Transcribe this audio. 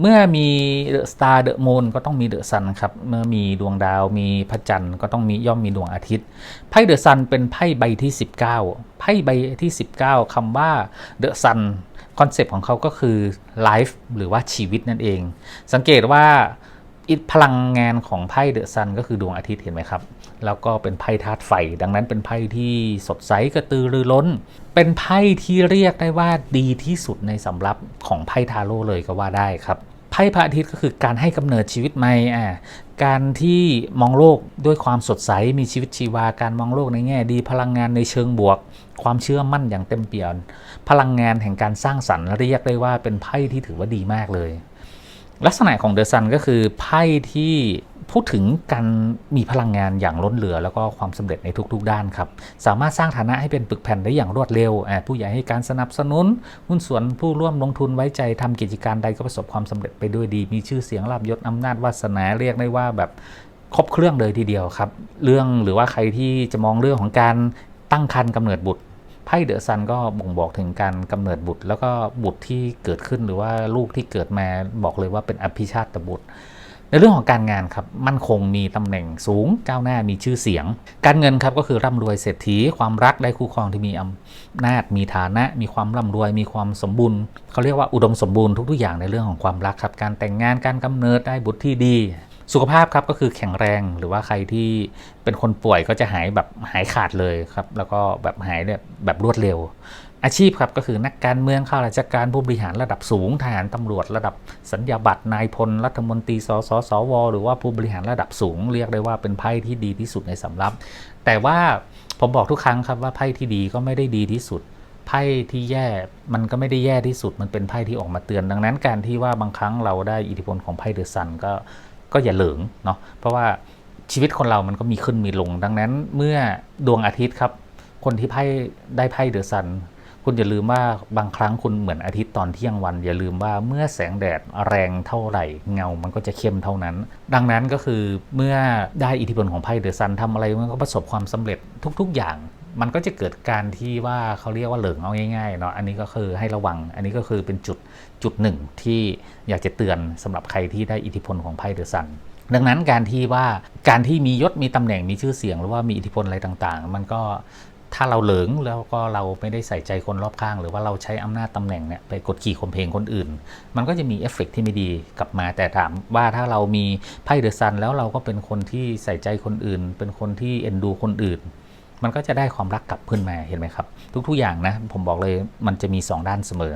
เมื่อมีเดอะสตาร์เดอะมนก็ต้องมีเดอะซันครับ เมื่อมีดวงดาวมีพระจันทร์ก็ต้องมีย่อมมีดวงอาทิตย์ ไพ่เดอะซันเป็นไพ่ใบที่ 19 ไพ่ใบที่ 19คำว่าเดอะซันคอนเซปต์ของเขาก็คือไลฟ์หรือว่าชีวิตนั่นเอง สังเกตว่า อิพลังงานของไพ่เดอะซันก็คือดวงอาทิตย์เห็นไหมครับ แล้วก็เป็นไพ่ธาตุไฟ ดังนั้นเป็นไพ่ที่สดใสกระตือรือร้น เป็นไพ่ที่เรียกได้ว่าดีที่สุดในสำรับของไพ่ทาโร่เลยก็ว่าได้ครับไพ่พระอาทิตย์ก็คือการให้กำเนิดชีวิตใหม่อ่าการที่มองโลกด้วยความสดใสมีชีวิตชีวาการมองโลกในแง่ดีพลังงานในเชิงบวก ความเชื่อมั่นอย่างเต็มเปี่ยมพลังงานแห่งการสร้างสรรค์เรียกได้ว่าเป็นไพ่ที่ถือว่าดีมากเลย ลักษณะของเดอะซันก็คือไพ่ที่พูดถึงการมีพลังงานอย่างล้นเหลือ แล้วก็ความสำเร็จในทุกๆ ด้านครับ สามารถสร้างฐานะให้เป็นปึกแผ่นได้อย่างรวดเร็ว ผู้ใหญ่ให้การสนับสนุน หุ้นส่วนผู้ร่วมลงทุนไว้ใจทำกิจการใดก็ประสบความสำเร็จไปด้วยดี มีชื่อเสียงลาบยศอำนาจวาสนาเรียกได้ว่าแบบครบเครื่องเลยทีเดียวครับ เรื่องหรือว่าใครที่จะมองเรื่องของการตั้งครรภ์กำเนิดบุตร ไพ่เดอะซันก็บ่งบอกถึงการกำเนิดบุตร แล้วก็บุตรที่เกิดขึ้นหรือว่าลูกที่เกิดมาบอกเลยว่าเป็นอภิชาติบุตร ในเรื่องของการงานครับมั่นคงมีตำแหน่งสูงก้าวหน้ามีชื่อเสียง การเงินครับก็คือร่ำรวยเศรษฐีความรักได้คู่ครองที่มีอำนาจมีฐานะมีความร่ำรวยมีความสมบูรณ์เขาเรียกว่าอุดมสมบูรณ์ทุกๆอย่างในเรื่องของความรักครับการแต่งงานการกำเนิดได้บุตรที่ดี สุขภาพครับก็คือแข็งแรงหรือว่าใครที่เป็นคนป่วยก็จะหายแบบหายขาดเลยครับ แล้วก็แบบหายแบบแบบรวดเร็ว อาชีพครับก็คือนักการเมืองข้าราชการผู้บริหารระดับสูงทหารตำรวจระดับสัญญาบัตรนายพลรัฐมนตรีสสสว หรือว่าผู้บริหารระดับสูง เรียกได้ว่าเป็นไพ่ที่ดีที่สุดในสำรับ แต่ว่าผมบอกทุกครั้งครับว่าไพ่ที่ดีก็ไม่ได้ดีที่สุดไพ่ที่แย่ มันก็ไม่ได้แย่ที่สุด มันเป็นไพ่ที่ออกมาเตือน ดังนั้นการที่ว่าบางครั้งเราได้อิทธิพลของไพ่เดอะซันก็ ก็อย่าเหลิงเนาะเพราะว่าชีวิตคนเรามันก็มีขึ้นมีลง ดังนั้นเมื่อดวงอาทิตย์ครับ คนที่ไพ่ได้ไพ่เดอะซันคุณอย่าลืมว่าบางครั้งคุณเหมือนอาทิตย์ตอนเที่ยงวัน อย่าลืมว่าเมื่อแสงแดดแรงเท่าไหร่ เงามันก็จะเข้มเท่านั้น ดังนั้นก็คือเมื่อได้อิทธิพลของไพ่เดอะซันทำอะไรมันก็ประสบความสำเร็จทุก ๆ อย่าง มันก็จะเกิดการที่ว่าเขาเรียกว่าเหลิงเอาง่ายๆเนาะอันนี้ก็คือให้ระวัง อันนี้ก็คือเป็นจุดจุดหนึ่งที่อยากจะเตือนสำหรับใครที่ได้อิทธิพลของไพ่เดอะซันดังนั้นการที่ว่าการที่มียศมีตำแหน่งมีชื่อเสียง หรือว่ามีอิทธิพลอะไรต่างๆ มันก็ถ้าเราเหลิงแล้วก็เราไม่ได้ใส่ใจคนรอบข้าง หรือว่าเราใช้อำนาจตำแหน่งเนี่ยไปกดขี่ข่มเพงคนอื่น มันก็จะมีเอฟเฟกต์ที่ไม่ดีกลับมาแต่ถามว่าถ้าเรามีไพ่เดอะซันแล้วเราก็เป็นคนที่ใส่ใจคนอื่น เป็นคนที่เอ็นดูคนอื่น มันก็จะได้ความรักกลับขึ้นมาเห็นไหมครับ ทุกๆอย่างนะ ผมบอกเลยมันจะมีสองด้านเสมอ